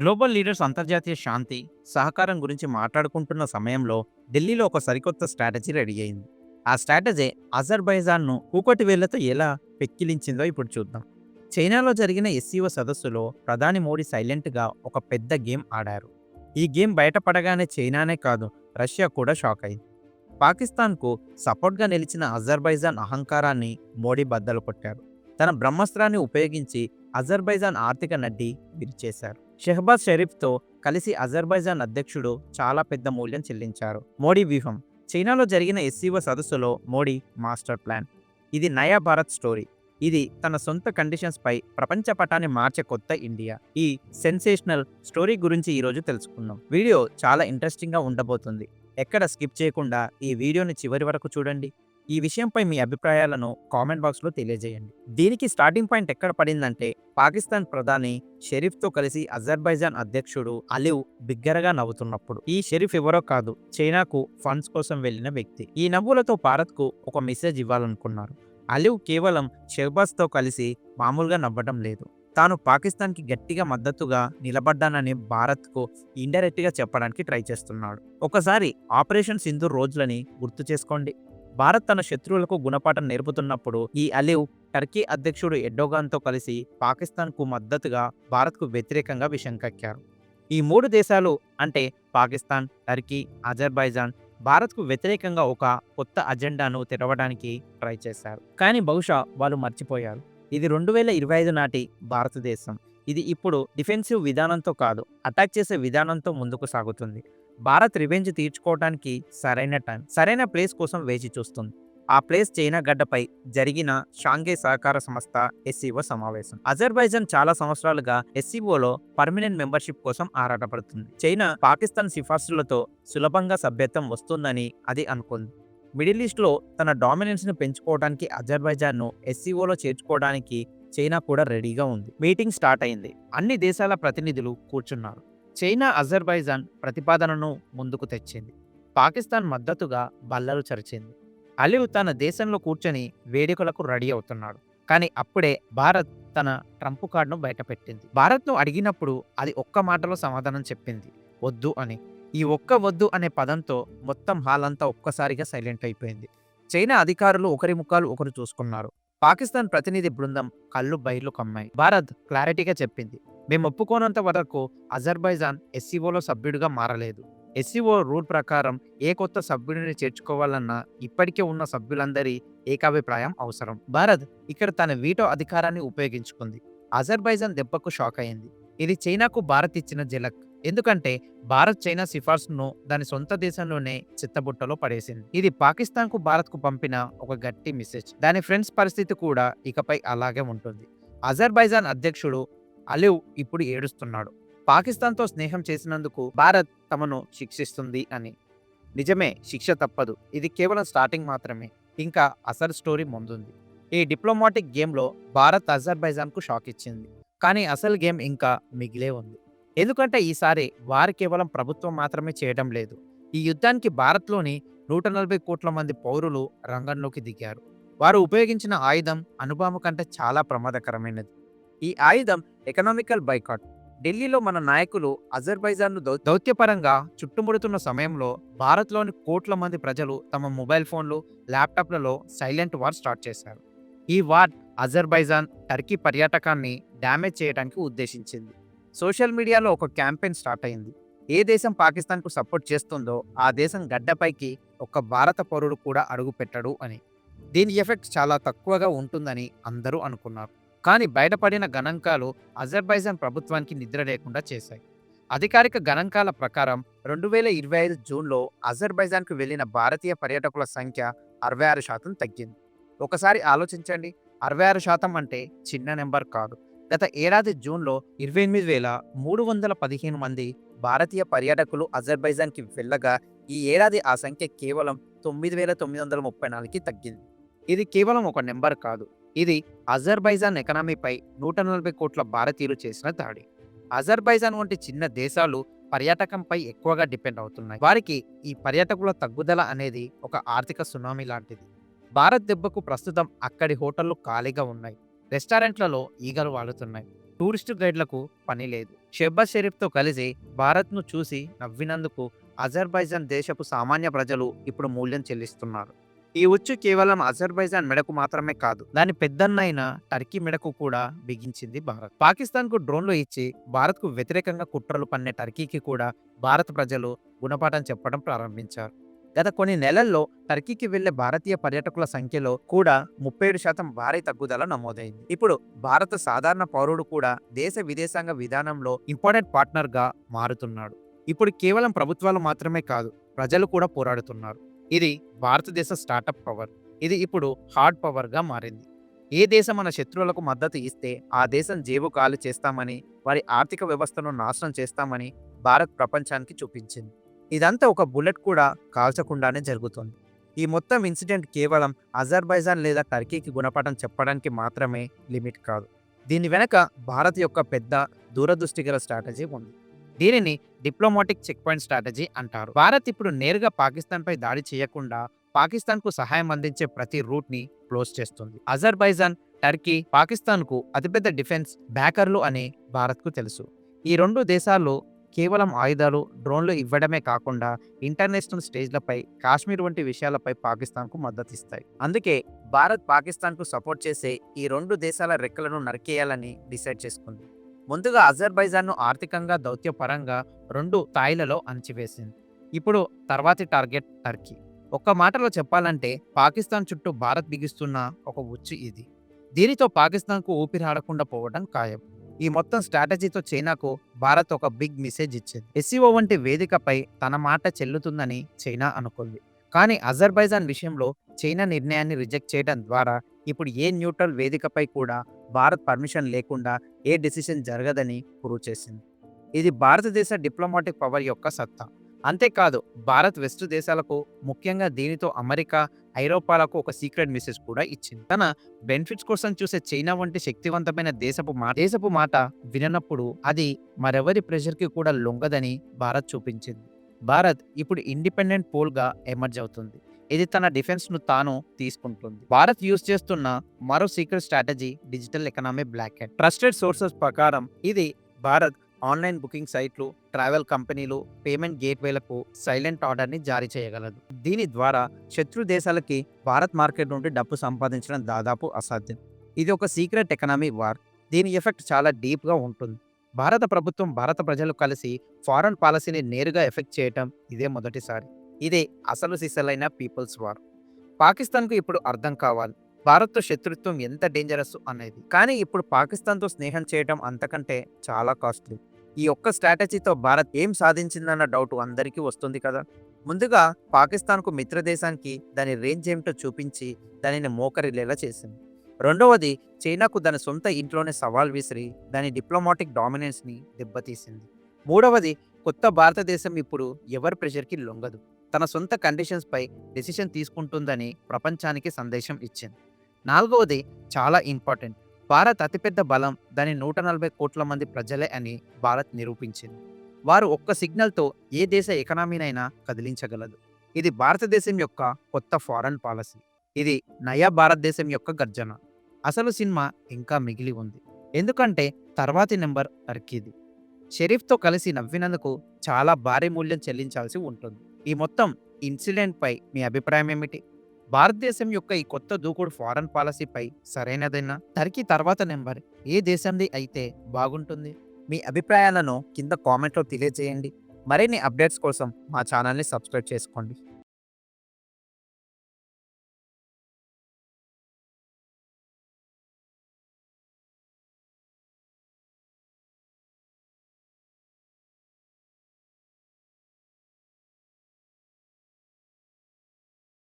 Global leaders అంతర్జాతీయ శాంతి సహకారం గురించి మాట్లాడుకుంటున్న సమయంలో ఢిల్లీలో ఒక సరికొత్త స్ట్రాటజీ రెడీ అయింది. ఆ స్ట్రాటజీ అజర్బైజాన్ను కూకటి వేళ్ళతో ఎలా పెక్కిలించిందో ఇప్పుడు చూద్దాం. చైనాలో జరిగిన ఎస్సీఓ సదస్సులో ప్రధాని మోడీ సైలెంట్గా ఒక పెద్ద గేమ్ ఆడారు. ఈ గేమ్ బయటపడగానే చైనానే కాదు రష్యా కూడా షాక్ అయింది. పాకిస్తాన్కు సపోర్ట్గా నిలిచిన అజర్బైజాన్ అహంకారాన్ని మోడీ బద్దలు కొట్టారు. తన బ్రహ్మాస్త్రాన్ని ఉపయోగించి అజర్బైజాన్ ఆర్థిక నడ్డి విరిచేశారు. షెహబాజ్ షరీఫ్తో కలిసి అజర్బైజాన్ అధ్యక్షుడు చాలా పెద్ద మూల్యం చెల్లించారు. మోడీ వ్యూహం చైనాలో జరిగిన ఎస్సీఓ సదస్సులో మోడీ మాస్టర్ ప్లాన్. ఇది నయా భారత్ స్టోరీ. ఇది తన సొంత కండిషన్స్ పై ప్రపంచ పటాన్ని మార్చే కొత్త ఇండియా. ఈ సెన్సేషనల్ స్టోరీ గురించి ఈరోజు తెలుసుకుందాం. వీడియో చాలా ఇంట్రెస్టింగ్గా ఉండబోతుంది. ఎక్కడ స్కిప్ చేయకుండా ఈ వీడియోని చివరి వరకు చూడండి. ఈ విషయంపై మీ అభిప్రాయాలను కామెంట్ బాక్స్లో తెలియజేయండి. దీనికి స్టార్టింగ్ పాయింట్ ఎక్కడ పడిందంటే పాకిస్తాన్ ప్రధాని షరీఫ్తో కలిసి అజర్బైజాన్ అధ్యక్షుడు అలివ్ బిగ్గరగా నవ్వుతున్నప్పుడు. ఈ షరీఫ్ ఎవరో కాదు చైనాకు ఫండ్స్ కోసం వెళ్ళిన వ్యక్తి. ఈ నవ్వులతో భారత్కు ఒక మెసేజ్ ఇవ్వాలనుకున్నారు. అలివ్ కేవలం షెహబాజ్తో కలిసి మామూలుగా నవ్వడం లేదు. తాను పాకిస్తాన్కి గట్టిగా మద్దతుగా నిలబడ్డానని భారత్కు ఇండైరెక్ట్గా చెప్పడానికి ట్రై చేస్తున్నాడు. ఒకసారి ఆపరేషన్ సింధు రోజులని గుర్తు చేసుకోండి. భారత్ తన శత్రువులకు గుణపాఠం నేర్పుతున్నప్పుడు ఈ అలివ్ టర్కీ అధ్యక్షుడు ఎడ్డోగాన్తో కలిసి పాకిస్తాన్కు మద్దతుగా భారత్కు వ్యతిరేకంగా విషం కక్కారు. ఈ మూడు దేశాలు అంటే పాకిస్తాన్ టర్కీ అజర్బైజాన్ భారత్కు వ్యతిరేకంగా ఒక కొత్త అజెండాను తెరవడానికి ట్రై చేశారు. కానీ బహుశా వాళ్ళు మర్చిపోయారు. ఇది రెండు వేల ఇరవై ఐదు నాటి భారతదేశం. ఇది ఇప్పుడు డిఫెన్సివ్ విధానంతో కాదు అటాక్ చేసే విధానంతో ముందుకు సాగుతుంది. భారత్ రివెంజ్ తీర్చుకోవడానికి సరైన టైం సరైన ప్లేస్ కోసం వేచి చూస్తుంది. ఆ ప్లేస్ చైనా గడ్డపై జరిగిన షాంఘై సహకార సంస్థ ఎస్సీఓ సమావేశం. అజర్బైజాన్ చాలా సంవత్సరాలుగా ఎస్సీఓలో పర్మనెంట్ మెంబర్షిప్ కోసం ఆరాటపడుతుంది. చైనా పాకిస్తాన్ సిఫార్సులతో సులభంగా సభ్యత్వం వస్తుందని అది అనుకుంది. మిడిల్ ఈస్ట్లో తన డామినెన్స్ను పెంచుకోవడానికి అజర్బైజాన్ను ఎస్సీఓలో చేర్చుకోవడానికి చైనా కూడా రెడీగా ఉంది. మీటింగ్ స్టార్ట్ అయింది. అన్ని దేశాల ప్రతినిధులు కూర్చున్నారు. చైనా అజర్బైజాన్ ప్రతిపాదనను ముందుకు తెచ్చింది. పాకిస్తాన్ మద్దతుగా బల్లలు చరిచింది. అలివ్ తన దేశంలో కూర్చొని వేడుకలకు రెడీ అవుతున్నాడు. కానీ అప్పుడే భారత్ తన ట్రంప్ కార్డును బయటపెట్టింది. భారత్ను అడిగినప్పుడు అది ఒక్క మాటలో సమాధానం చెప్పింది. వద్దు అని. ఈ ఒక్క వద్దు అనే పదంతో మొత్తం హాల్ అంతా ఒక్కసారిగా సైలెంట్ అయిపోయింది. చైనా అధికారులు ఒకరి ముఖాలు ఒకరు చూసుకున్నారు. పాకిస్తాన్ ప్రతినిధి బృందం కళ్ళు బయలు కమ్మాయి. భారత్ క్లారిటీగా చెప్పింది మేము ఒప్పుకోనంత వరకు అజర్బైజాన్ ఎస్సీఓలో సభ్యుడిగా మారలేదు. ఎస్సీఓ రూల్ ప్రకారం ఏ కొత్త సభ్యుడిని చేర్చుకోవాలన్నా ఇప్పటికే ఉన్న సభ్యులందరి ఏకాభిప్రాయం అవసరం. భారత్ ఇక్కడ తన వీటో అధికారాన్ని ఉపయోగించుకుంది. అజర్బైజాన్ దెబ్బకు షాక్ అయింది. ఇది చైనాకు భారత్ ఇచ్చిన జలక్. ఎందుకంటే భారత్ చైనా సిఫార్సును దాని సొంత దేశంలోనే చిత్తబుట్టలో పడేసింది. ఇది పాకిస్తాన్కు భారత్కు పంపిన ఒక గట్టి మెసేజ్ దాని ఫ్రెండ్స్ పరిస్థితి కూడా ఇకపై అలాగే ఉంటుంది. అజర్బైజాన్ అధ్యక్షుడు అలివ్ ఇప్పుడు ఏడుస్తున్నాడు. పాకిస్తాన్తో స్నేహం చేసినందుకు భారత్ తమను శిక్షిస్తుంది అని. నిజమే శిక్ష తప్పదు. ఇది కేవలం స్టార్టింగ్ మాత్రమే. ఇంకా అసలు స్టోరీ ముందుంది. ఈ డిప్లొమాటిక్ గేమ్లో భారత్ అజర్బైజాన్కు షాక్ ఇచ్చింది. కానీ అసలు గేమ్ ఇంకా మిగిలే ఉంది. ఎందుకంటే ఈసారి వారు కేవలం ప్రభుత్వం మాత్రమే చేయడం లేదు. ఈ యుద్ధానికి భారత్లోని నూట నలభై కోట్ల మంది పౌరులు రంగంలోకి దిగారు. వారు ఉపయోగించిన ఆయుధం అనుభవం కంటే చాలా ప్రమాదకరమైనది. ఈ ఆయుధం ఎకనామికల్ బైకాట్ ఢిల్లీలో మన నాయకులు అజర్బైజాన్ను దౌ దౌత్యపరంగా చుట్టుముడుతున్న సమయంలో భారత్లోని కోట్ల మంది ప్రజలు తమ మొబైల్ ఫోన్లు ల్యాప్టాప్లలో సైలెంట్ వార్ స్టార్ట్ చేశారు. ఈ వార్ అజర్బైజాన్ టర్కీ పర్యాటకాన్ని డ్యామేజ్ చేయడానికి ఉద్దేశించింది. సోషల్ మీడియాలో ఒక క్యాంపెయిన్ స్టార్ట్ అయింది. ఏ దేశం పాకిస్తాన్కు సపోర్ట్ చేస్తుందో ఆ దేశం గడ్డపైకి ఒక భారత పౌరుడు కూడా అడుగు పెట్టడు అని. దీని ఎఫెక్ట్ చాలా తక్కువగా ఉంటుందని అందరూ అనుకున్నారు. కానీ బయటపడిన గణాంకాలు అజర్బైజాన్ ప్రభుత్వానికి నిద్ర లేకుండా చేశాయి. అధికారిక గణాంకాల ప్రకారం రెండు వేల ఇరవై ఐదు జూన్లో అజర్బైజాన్కు వెళ్ళిన భారతీయ పర్యాటకుల సంఖ్య అరవై ఆరు శాతం తగ్గింది. ఒకసారి ఆలోచించండి. అరవై ఆరు శాతం అంటే చిన్న నెంబర్ కాదు. గత ఏడాది జూన్లో ఇరవై ఎనిమిది వేల మూడు వందల పదిహేను మంది భారతీయ పర్యాటకులు అజర్బైజాన్కి వెళ్ళగా ఈ ఏడాది ఆ సంఖ్య కేవలం తొమ్మిది వేల తొమ్మిది వందల ముప్పై నాలుగుకి తగ్గింది. ఇది కేవలం ఒక నెంబర్ కాదు. ఇది అజర్బైజాన్ ఎకనామీపై నూట నలభై కోట్ల భారతీయులు చేసిన దాడి. అజర్బైజాన్ వంటి చిన్న దేశాలు పర్యాటకంపై ఎక్కువగా డిపెండ్ అవుతున్నాయి. వారికి ఈ పర్యాటకుల తగ్గుదల అనేది ఒక ఆర్థిక సునామీ లాంటిది. భారత్ దెబ్బకు ప్రస్తుతం అక్కడి హోటళ్ళు ఖాళీగా ఉన్నాయి. రెస్టారెంట్లలో ఈగలు వాడుతున్నాయి. టూరిస్టు గైడ్లకు పని లేదు. షెబ్బా షరీఫ్తో కలిసి భారత్ను చూసి నవ్వినందుకు అజర్బైజాన్ దేశపు సామాన్య ప్రజలు ఇప్పుడు మూల్యం చెల్లిస్తున్నారు. ఈ ఉచ్చు కేవలం అజర్బైజాన్ మెడకు మాత్రమే కాదు దాని పెద్దన్నైన టర్కీ మెడకు కూడా బిగించింది భారత్. పాకిస్తాన్కు డ్రోన్లు ఇచ్చి భారత్కు వ్యతిరేకంగా కుట్రలు పన్నే టర్కీకి కూడా భారత ప్రజలు గుణపాఠం చెప్పడం ప్రారంభించారు. గత కొన్ని నెలల్లో టర్కీకి వెళ్ళే భారతీయ పర్యాటకుల సంఖ్యలో కూడా ముప్పై ఏడు శాతం భారీ తగ్గుదల నమోదైంది. ఇప్పుడు భారత సాధారణ పౌరుడు కూడా దేశ విదేశాంగ విధానంలో ఇంపార్టెంట్ పార్ట్నర్గా మారుతున్నాడు. ఇప్పుడు కేవలం ప్రభుత్వాలు మాత్రమే కాదు ప్రజలు కూడా పోరాడుతున్నారు. ఇది భారతదేశ స్టార్టప్ పవర్. ఇది ఇప్పుడు హార్డ్ పవర్గా మారింది. ఏ దేశం మన శత్రువులకు మద్దతు ఇస్తే ఆ దేశం జేబు కాలు చేస్తామని వారి ఆర్థిక వ్యవస్థను నాశనం చేస్తామని భారత్ ప్రపంచానికి చూపించింది. ఇదంతా ఒక బుల్లెట్ కూడా కాల్చకుండానే జరుగుతుంది. ఈ మొత్తం ఇన్సిడెంట్ కేవలం అజర్బైజాన్ లేదా టర్కీకి గుణపాఠం చెప్పడానికి మాత్రమే లిమిట్ కాదు. దీని వెనక భారత్ యొక్క పెద్ద దూరదృష్టి గల స్ట్రాటజీ ఉంది. దీనిని డిప్లొమాటిక్ చెక్ పాయింట్ స్ట్రాటజీ అంటారు. భారత్ ఇప్పుడు నేరుగా పాకిస్తాన్పై దాడి చేయకుండా పాకిస్తాన్కు సహాయం అందించే ప్రతి రూట్ని క్లోజ్ చేస్తుంది. అజర్బైజాన్ టర్కీ పాకిస్తాన్కు అతిపెద్ద డిఫెన్స్ బ్యాకర్లు అని భారత్కు తెలుసు. ఈ రెండు దేశాల్లో కేవలం ఆయుధాలు డ్రోన్లు ఇవ్వడమే కాకుండా ఇంటర్నేషనల్ స్టేజ్లపై కాశ్మీర్ వంటి విషయాలపై పాకిస్తాన్కు మద్దతిస్తాయి. అందుకే భారత్ పాకిస్తాన్కు సపోర్ట్ చేసే ఈ రెండు దేశాల రెక్కలను నరికేయాలని డిసైడ్ చేసుకుంది. ముందుగా అజర్బైజాన్ను ఆర్థికంగా దౌత్యపరంగా రెండు స్థాయిలలో అణచివేసింది. ఇప్పుడు తర్వాతి టార్గెట్ టర్కీ. ఒక్క మాటలో చెప్పాలంటే పాకిస్తాన్ చుట్టూ భారత్ బిగిస్తున్న ఒక ఉచ్చు ఇది. దీనితో పాకిస్తాన్కు ఊపిరాడకుండా పోవడం ఖాయం. ఈ మొత్తం స్ట్రాటజీతో చైనాకు భారత్ ఒక బిగ్ మెసేజ్ ఇచ్చింది. ఎస్సీఓ వంటి వేదికపై తన మాట చెల్లుతుందని చైనా అనుకుంది. కానీ అజర్బైజాన్ విషయంలో చైనా నిర్ణయాన్ని రిజెక్ట్ చేయడం ద్వారా ఇప్పుడు ఏ న్యూట్రల్ వేదికపై కూడా భారత్ పర్మిషన్ లేకుండా ఏ డెసిషన్ జరగదని ప్రూవ్ చేసింది. ఇది భారతదేశ డిప్లొమాటిక్ పవర్ యొక్క సత్తా. అంతేకాదు భారత్ వెస్ట్ దేశాలకు ముఖ్యంగా దీనితో అమెరికా ఐరోపాలకు ఒక సీక్రెట్ మెసేజ్ కూడా ఇచ్చింది. తన బెనిఫిట్స్ కోసం చూసే చైనా వంటి శక్తివంతమైన దేశపు మాట దేశపు మాట విననప్పుడు అది మరెవరి ప్రెషర్కి కూడా లొంగదని భారత్ చూపించింది. భారత్ ఇప్పుడు ఇండిపెండెంట్ పోల్గా ఎమర్జ్ అవుతుంది. ఇది తన డిఫెన్స్ను తాను తీసుకుంటుంది. భారత్ యూజ్ చేస్తున్న మరో secret strategy digital economy block and trusted sources ప్రకారం ఇది భారత్ ఆన్లైన్ బుకింగ్ సైట్లు ట్రావెల్ కంపెనీలు పేమెంట్ గేట్వేలకు సైలెంట్ ఆర్డర్ని జారీ చేయగలదు. దీని ద్వారా శత్రు దేశాలకి భారత్ మార్కెట్ నుండి డబ్బు సంపాదించడం దాదాపు అసాధ్యం. ఇది ఒక సీక్రెట్ ఎకనామీ వార్. దీని ఎఫెక్ట్ చాలా డీప్గా ఉంటుంది. భారత ప్రభుత్వం భారత ప్రజలు కలిసి ఫారెన్ పాలసీని నేరుగా ఎఫెక్ట్ చేయటం ఇదే మొదటిసారి. ఇదే అసలు సిసలైన పీపుల్స్ వార్. పాకిస్తాన్కు ఇప్పుడు అర్థం కావాలి. భారత్తో శత్రుత్వం ఎంత డేంజరస్ అనేది. కానీ ఇప్పుడు పాకిస్తాన్తో స్నేహం చేయడం అంతకంటే చాలా కాస్ట్లీ ఈ ఒక్క స్ట్రాటజీతో భారత్ ఏం సాధించిందన్న డౌట్ అందరికీ వస్తుంది కదా. ముందుగా పాకిస్తాన్కు మిత్రదేశానికి దాని రేంజ్ ఏమిటో చూపించి దానిని మోకరిల్లేలా చేసింది. రెండవది చైనాకు దాని సొంత ఇంట్లోనే సవాల్ విసిరి దాని డిప్లొమాటిక్ డామినెన్స్ని దెబ్బతీసింది. మూడవది కొత్త భారతదేశం ఇప్పుడు ఎవరి ప్రెషర్కి లొంగదు. తన సొంత కండిషన్స్పై డెసిషన్ తీసుకుంటుందని ప్రపంచానికి సందేశం ఇచ్చింది. నాలుగవది చాలా ఇంపార్టెంట్. భారత్ అతిపెద్ద బలం దాని నూట నలభై కోట్ల మంది ప్రజలే అని భారత్ నిరూపించింది. వారు ఒక్క సిగ్నల్తో ఏ దేశ ఎకనామీనైనా కదిలించగలదు. ఇది భారతదేశం యొక్క కొత్త ఫారెన్ పాలసీ. ఇది నయా భారతదేశం యొక్క గర్జన. అసలు సినిమా ఇంకా మిగిలి ఉంది. ఎందుకంటే తర్వాతి నెంబర్ టర్కీది షరీఫ్తో కలిసి నవ్వినందుకు చాలా భారీ మూల్యం చెల్లించాల్సి ఉంటుంది. ఈ మొత్తం ఇన్సిడెంట్పై మీ అభిప్రాయం ఏమిటి? భారతదేశం యొక్క ఈ కొత్త దూకుడు ఫారెన్ పాలసీపై సరైనదైనా? టర్కీ తర్వాత నెంబర్. ఏ దేశంది అయితే బాగుంటుంది? మీ అభిప్రాయాలను కింద కామెంట్లో తెలియజేయండి. మరిన్ని అప్డేట్స్ కోసం మా ఛానల్ని సబ్స్క్రైబ్ చేసుకోండి.